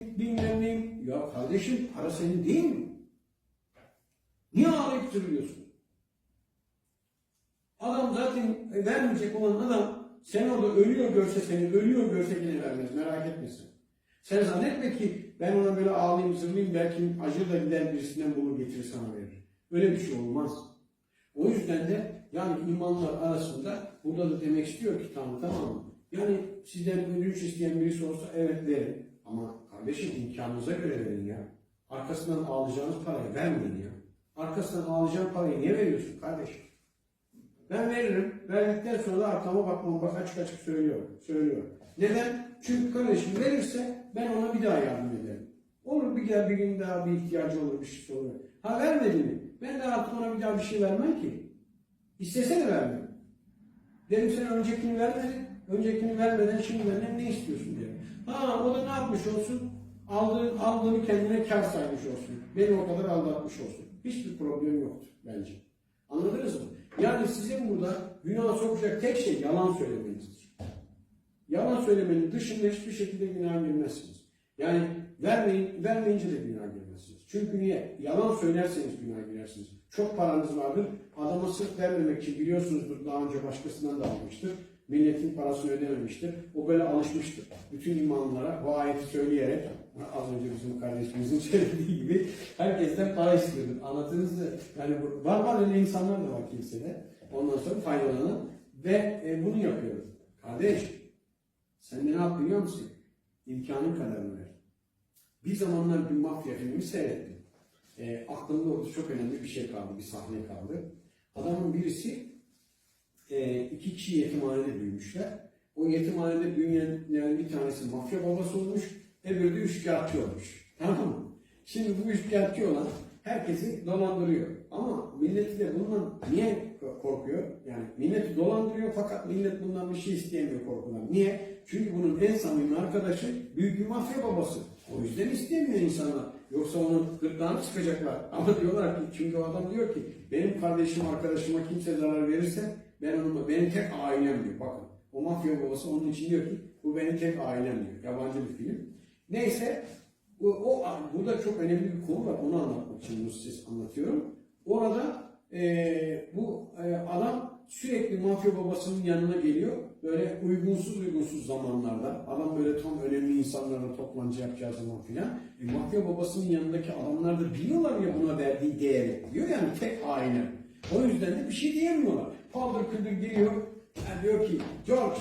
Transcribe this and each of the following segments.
bilmem neyim. Ya kardeşim para senin değil mi? Niye ağlayıp duruyorsun? Adam zaten vermeyecek olan adam sen orada ölüyor görse seni, ölüyor görse yine vermez. Merak etmesin. Sen zannetme ki ben ona böyle ağlayayım, zırlayayım belki acır da gider birisinden bulur getirir sana verir. Öyle bir şey olmaz. O yüzden de yani imanlar arasında burada da demek istiyor ki tamam tamam? Yani sizden ödünç isteyen birisi olsa evet verin. Ama kardeşim imkanınıza göre verin ya. Arkasından ağlayacağınız parayı vermeyin ya. Arkasından ağlayacağın parayı niye veriyorsun kardeşim? Ben veririm. Verdikten sonra da arkama bakmam. Bak açık açık söylüyorum. Söylüyorum. Neden? Çünkü kardeşim verirse ben ona bir daha yardım ederim. Olur bir gel bir gün daha bir ihtiyacı olur bir şey olur. Ha vermedi mi? Ben de artık ona bir daha bir şey vermem ki. İstese de vermem. Dedim sen öncekini vermedin. Öncekini vermeden şimdi benden ne istiyorsun diye. Ha o da ne yapmış olsun? Aldığı, aldığını kendine kar saymış olsun. Beni o kadar aldatmış olsun. Hiçbir problem yoktur bence. Anladınız mı? Yani sizin burada günah sokacak tek şey yalan söylemenizdir. Yalan söylemenin dışında hiçbir şekilde günah girmezsiniz. Yani vermeyin, vermeyince de günah girmezsiniz. Çünkü niye? Yalan söylerseniz günah girersiniz. Çok paranız vardır. Adama sırf vermemek için biliyorsunuzdur daha önce başkasından da almıştır. Milletin parasını ödememiştir. O böyle alışmıştır. Bütün imanlara bu ayeti söyleyerek az önce bizim kardeşimizin söylediği gibi herkesten para istiyordur. Anlatınız da yani var var öyle insanlar da var kimsede. Ondan sonra faydalanan ve e, bunu yapıyor. Kardeş sen ne yap biliyor musun? İmkanın kadarını ver. Bir zamanlar bir mafya filmi seyrettim. E, aklımda orada çok önemli bir şey kaldı, bir sahne kaldı. Adamın birisi e, iki kişi yetimhanede büyümüşler. O yetimhanede büyüyenlerin bir tanesi mafya babası olmuş, öbürü de üçkağıtçı olmuş. Tamam mı? Şimdi bu üçkağıtçı olan herkesi dolandırıyor. Ama milleti de bundan niye korkuyor? Yani milleti dolandırıyor fakat millet bundan bir şey isteyemiyor korkudan. Niye? Çünkü bunun en samimi arkadaşı büyük bir mafya babası. O yüzden istemiyor insanlar. Yoksa onun gırtlağını çıkacaklar. Ama diyorlar ki çünkü o adam diyor ki benim kardeşim arkadaşıma kimse zarar verirse ben onu benim tek ailem diyor. Bakın o mafya babası onun için diyor ki bu benim tek ailem diyor. Yabancı bir film. Neyse o, o burada çok önemli bir konu var. Onu anlatmak için bunu size anlatıyorum. Orada eee, bu eee, adam sürekli mafya babasının yanına geliyor. Böyle uygunsuz uygunsuz zamanlarda adam böyle tam önemli insanlarla toplantı yapacağı zaman filan e, mafya babasının yanındaki adamlar da biliyorlar ya buna verdiği değeri. Diyor yani tek aile. O yüzden de bir şey diyemiyorlar. Paldır küldür geliyor. Yani diyor ki George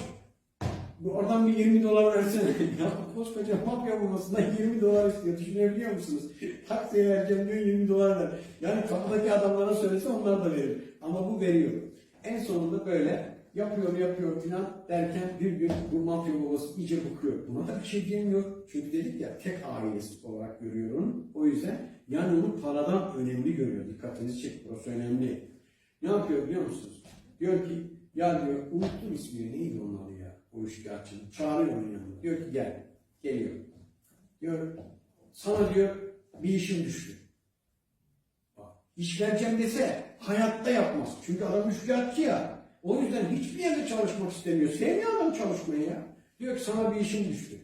Oradan bir 20 dolar versene. ya koskoca mafya babasından 20 dolar istiyor. Düşünebiliyor musunuz? Taksiye vereceğim diyor 20 dolar ver. Yani kapıdaki adamlara söylese onlar da verir. Ama bu veriyor. En sonunda böyle yapıyor yapıyor filan derken bir gün bu mafya babası iyice bıkıyor. Buna da bir şey diyemiyor. Çünkü dedik ya tek ailesi olarak görüyor onu. O yüzden yani onu paradan önemli görüyor. Dikkatinizi çek. Burası önemli. Ne yapıyor biliyor musunuz? Diyor ki ya diyor unuttum ismini neydi onun adı ya? O üçkağıtçının. Çağırıyor onun yanına. Diyor ki gel. Geliyor. Diyor sana diyor bir işim düştü. Bak, iş vereceğim dese hayatta yapmaz. Çünkü adam üçkağıtçı ya. O yüzden hiçbir yerde çalışmak istemiyor. Sevmiyor adam çalışmayı ya. Diyor ki sana bir işim düştü.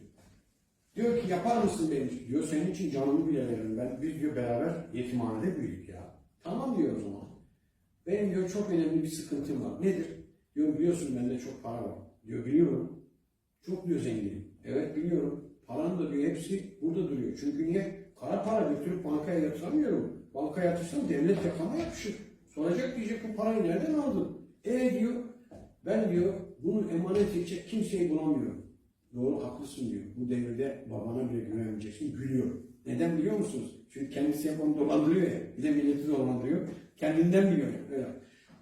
Diyor ki yapar mısın benim için? Diyor senin için canımı bile veririm. Ben, biz diyor beraber yetimhanede büyüdük ya. Tamam diyor o zaman. Benim diyor çok önemli bir sıkıntım var. Nedir? Diyor biliyorsun bende çok para var. Diyor biliyorum. Çok diyor zenginim. Evet biliyorum. Paranın da diyor hepsi burada duruyor. Çünkü niye? Kara para götürüp bankaya yatıramıyorum. Bankaya yatırsam devlet yakama yapışır. Soracak diyecek bu parayı nereden aldın? E diyor ben diyor bunu emanet edecek kimseyi bulamıyorum. Doğru haklısın diyor. Bu devirde babana bile güvenmeyeceksin. Gülüyor. Neden biliyor musunuz? Çünkü kendisi hep onu dolandırıyor ya. Bir de milleti dolandırıyor. Kendinden biliyor. Öyle.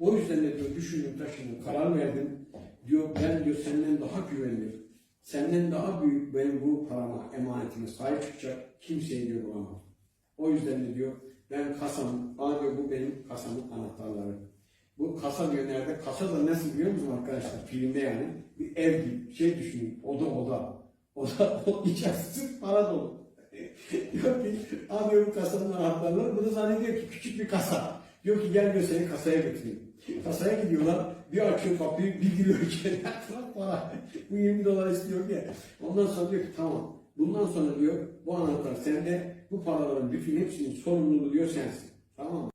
O yüzden de diyor düşündüm taşındım. Karar verdim. Diyor ben diyor senden daha güvenilir. Senden daha büyük benim bu parama, emanetime sahip çıkacak kimseyi diyor bulamam. O yüzden de diyor ben kasamın, bana diyor bu benim kasamın anahtarları. Kasa diyor nerede? Kasa da nasıl biliyor musun arkadaşlar? Filmde yani. Bir ev gibi. Şey düşünün. Oda oda. Oda o içerisi para dolu. diyor ki abi bu kasanın anahtarları. Bu da zannediyor ki küçük bir kasa. Diyor ki gel diyor seni kasaya götüreyim. Kasaya gidiyorlar. Bir açıyor kapıyı bir giriyor içeri. Para. Bu 20 dolar istiyor diye. Ondan sonra diyor ki tamam Bundan sonra diyor bu anahtar sende bu paraların bütün hepsinin sorumluluğu diyor sensin. Tamam mı?